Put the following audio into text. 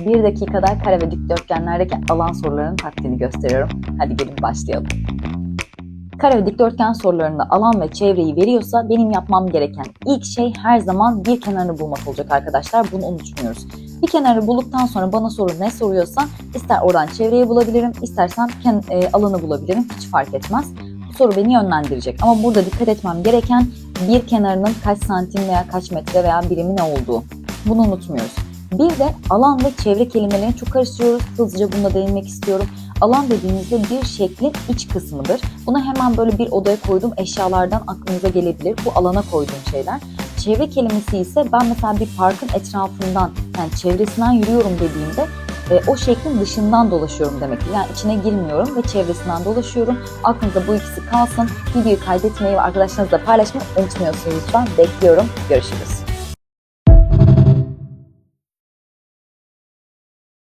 Bir dakikada kare ve dikdörtgenlerdeki alan sorularının taktiğini gösteriyorum. Hadi gelin başlayalım. Kare ve dikdörtgen sorularında alan ve çevreyi veriyorsa benim yapmam gereken ilk şey her zaman bir kenarını bulmak olacak arkadaşlar. Bunu unutmuyoruz. Bir kenarı bulduktan sonra bana soru ne soruyorsa ister oradan çevreyi bulabilirim, istersen e, alanı bulabilirim. Hiç fark etmez. Bu soru beni yönlendirecek. Ama burada dikkat etmem gereken bir kenarının kaç santim veya kaç metre veya birimi ne olduğu. Bunu unutmuyoruz. Bir de alan ve çevre kelimelerini çok karıştırıyoruz. Hızlıca bunda değinmek istiyorum. Alan dediğimizde bir şeklin iç kısmıdır. Bunu hemen böyle bir odaya koyduğum eşyalardan aklınıza gelebilir. Bu alana koyduğum şeyler. Çevre kelimesi ise ben mesela bir parkın etrafından yani çevresinden yürüyorum dediğimde e, o şeklin dışından dolaşıyorum demektir. Yani içine girmiyorum ve çevresinden dolaşıyorum. Aklınızda bu ikisi kalsın. Videoyu kaydetmeyi ve arkadaşlarınızla paylaşmayı unutmuyorsunuz lütfen. Bekliyorum. Görüşürüz.